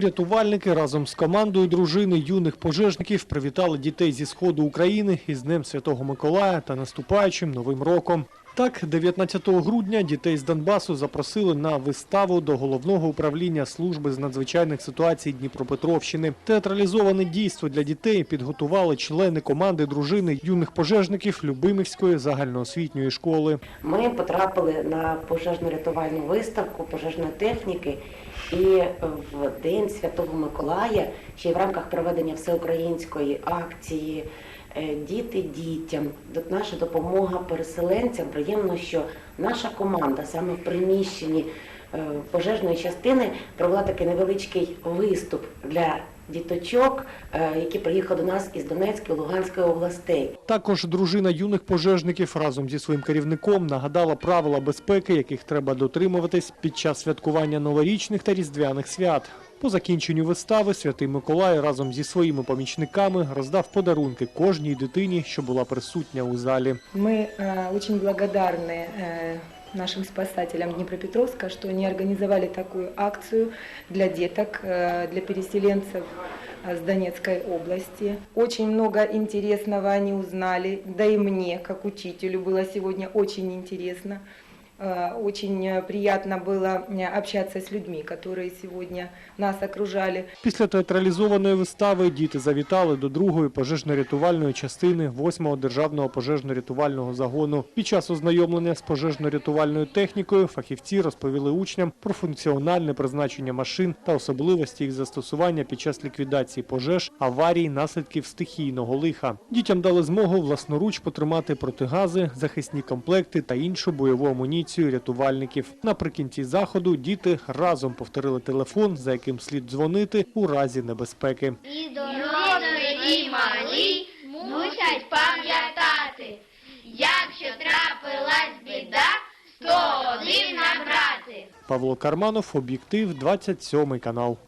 Рятувальники разом з командою дружини юних пожежників привітали дітей зі сходу України із Днем Святого Миколая та наступаючим Новим роком. Так, 19 грудня дітей з Донбасу запросили на виставу до головного управління служби з надзвичайних ситуацій Дніпропетровщини. Театралізоване дійство для дітей підготували члени команди дружини юних пожежників Любимівської загальноосвітньої школи. Ми потрапили на пожежно-рятувальну виставку пожежної техніки і в День Святого Миколая, ще й в рамках проведення всеукраїнської акції Діти дітям, наша допомога переселенцям. Приємно, що наша команда саме в приміщенні е, пожежної частини провела такий невеличкий виступ для діточок, е, які приїхали до нас із Донецької Луганської областей. Також дружина юних пожежників разом зі своїм керівником нагадала правила безпеки, яких треба дотримуватись під час святкування новорічних та різдвяних свят. По закінченню вистави святий Миколай разом зі своїми помічниками роздав подарунки кожній дитині, що була присутня у залі. Мы э, очень благодарны э, нашим спасателям Днепропетровска, что они организовали такую акцию для деток, э, для переселенцев э, с Донецкой области. Очень много интересного они узнали, да и мне, как учителю, было сегодня очень интересно. Э, Очень э, приятно было э, общаться с людьми, которые сегодня нас окружали. Після театралізованої вистави діти завітали до другої пожежно-рятувальної частини 8-го державного пожежно-рятувального загону. Під час ознайомлення з пожежно-рятувальною технікою фахівці розповіли учням про функціональне призначення машин та особливості їх застосування під час ліквідації пожеж, аварій, наслідків стихійного лиха. Дітям дали змогу власноруч потримати протигази, захисні комплекти та іншу бойову амуніцію рятувальників. Наприкінці заходу діти разом повторили телефон, за яким слід дзвонити у разі небезпеки. І дорослі, і малі мусять пам'ятати, якщо трапилась біда, 101 набрати. Павло Карманов, об'єктив, 27 канал.